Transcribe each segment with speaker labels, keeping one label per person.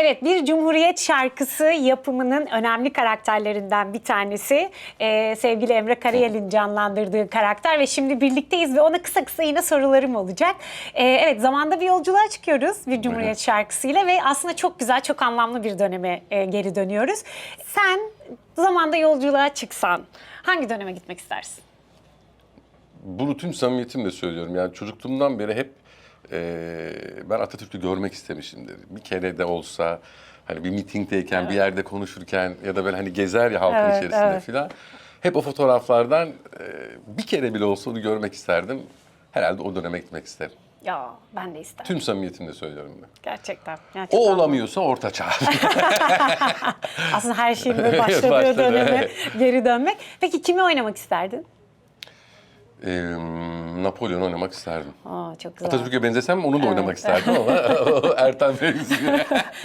Speaker 1: Evet, bir Cumhuriyet şarkısı yapımının önemli karakterlerinden bir tanesi. Ee, sevgili Emre Karayel'in canlandırdığı karakter ve şimdi birlikteyiz ve ona kısa kısa yine sorularım olacak. Ee, evet, zamanda bir yolculuğa çıkıyoruz bir Cumhuriyet
Speaker 2: Evet.
Speaker 1: şarkısıyla ve aslında çok güzel, çok anlamlı bir döneme e, geri dönüyoruz. Sen zamanda yolculuğa çıksan hangi döneme gitmek istersin?
Speaker 2: Bunu tüm samimiyetimle söylüyorum. Yani çocukluğumdan beri hep e, ben Atatürk'ü görmek istemişimdir. Bir kere de olsa hani bir mitingdeyken, bir yerde konuşurken ya da böyle hani gezer ya halkın
Speaker 1: Evet,
Speaker 2: içerisinde
Speaker 1: evet.
Speaker 2: filan. Hep o fotoğraflardan e, bir kere bile olsa onu görmek isterdim. Herhalde o döneme gitmek isterim.
Speaker 1: Ya ben de isterim.
Speaker 2: Tüm samimiyetimle söylüyorum ben.
Speaker 1: Gerçekten. gerçekten.
Speaker 2: O olamıyorsa orta çağ.
Speaker 1: Aslında her şeyin böyle başladığı
Speaker 2: Başladı,
Speaker 1: döneme
Speaker 2: evet.
Speaker 1: geri dönmek. Peki kimi oynamak isterdin?
Speaker 2: e, Napolyon oynamak isterdim.
Speaker 1: Aa, çok güzel.
Speaker 2: Atatürk'e benzesem onu da oynamak isterdim ama Ertan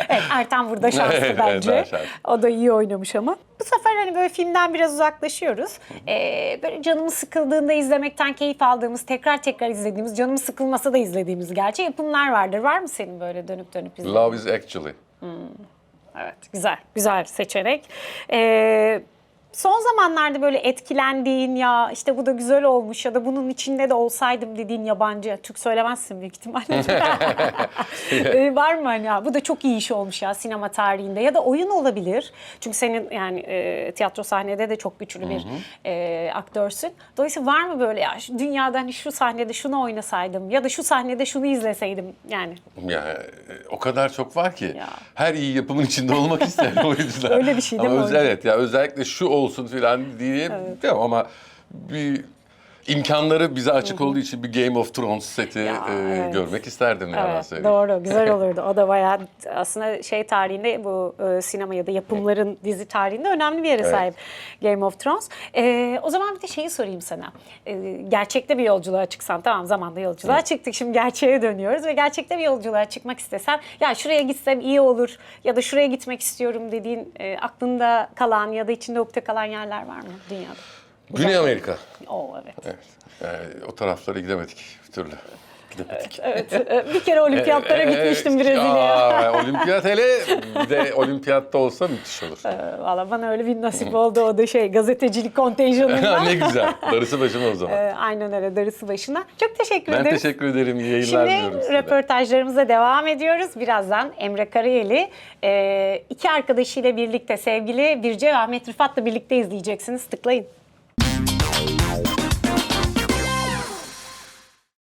Speaker 1: Evet, Ertan burada şanslı
Speaker 2: Evet,
Speaker 1: bence.
Speaker 2: evet, şanslı.
Speaker 1: O da iyi oynamış ama. Bu sefer hani böyle filmden biraz uzaklaşıyoruz. Ee, böyle canımız sıkıldığında izlemekten keyif aldığımız, tekrar tekrar izlediğimiz, canımız sıkılmasa da izlediğimiz gerçi yapımlar vardır. Var mı senin böyle dönüp dönüp izlediğin?
Speaker 2: Love is actually.
Speaker 1: Evet, güzel, güzel seçenek. Ee, son zamanlarda böyle etkilendiğin ya işte bu da güzel olmuş ya da bunun içinde de olsaydım dediğin yabancı, Türk söylemezsin büyük ihtimalle. Ee, var mı hani ya bu da çok iyi iş olmuş ya sinema tarihinde ya da oyun olabilir. Çünkü senin yani e, tiyatro sahnede de çok güçlü bir e, aktörsün. Dolayısıyla var mı böyle ya şu dünyada hani şu sahnede şunu oynasaydım ya da şu sahnede şunu izleseydim yani.
Speaker 2: Ya e, o kadar çok var ki.
Speaker 1: Ya.
Speaker 2: Her iyi yapımın içinde olmak isterim o yüzden.
Speaker 1: Öyle bir şey değil
Speaker 2: ama
Speaker 1: mi
Speaker 2: özel-
Speaker 1: oyun?
Speaker 2: Evet ya özellikle şu olsun filan diye değil ama bir imkanları bize açık olduğu için bir Game of Thrones seti
Speaker 1: Ya,
Speaker 2: e,
Speaker 1: evet.
Speaker 2: görmek isterdim ne yalan
Speaker 1: Evet,
Speaker 2: söyleyeyim.
Speaker 1: doğru, güzel olurdu. O da bayağı aslında şey tarihinde bu e, sinema ya da yapımların dizi tarihinde önemli bir yere sahip Game of Thrones. E, o zaman bir de şeyi sorayım sana. E, gerçekte bir yolculuğa çıksan, tamam zamanda yolculuğa çıktık şimdi gerçeğe dönüyoruz ve gerçekte bir yolculuğa çıkmak istesen ya şuraya gitsem iyi olur ya da şuraya gitmek istiyorum dediğin e, aklında kalan ya da içinde ukde kalan yerler var mı dünyada?
Speaker 2: Güney Amerika.
Speaker 1: Oo evet.
Speaker 2: Evet. Yani o taraflara gidemedik bir türlü. Gidemedik.
Speaker 1: Evet. e, bir kere olimpiyatlara gitmiştim
Speaker 2: Evet.
Speaker 1: Brezilya'ya.
Speaker 2: Aa, olimpiyat hele bir de olimpiyatta olsa müthiş olur.
Speaker 1: Valla bana öyle bir nasip oldu o da şey gazetecilik kontenjanından.
Speaker 2: ne güzel. Darısı başıma o zaman.
Speaker 1: Ee, aynen öyle darısı başına. Çok teşekkür
Speaker 2: ben
Speaker 1: ederiz.
Speaker 2: teşekkür ederim. İyi yayınlar
Speaker 1: Şimdi
Speaker 2: size.
Speaker 1: röportajlarımıza devam ediyoruz. Birazdan Emre Karayeli e, iki arkadaşıyla birlikte sevgili Birce ve Ahmet Rıfat'la birlikte izleyeceksiniz. Tıklayın. Bye.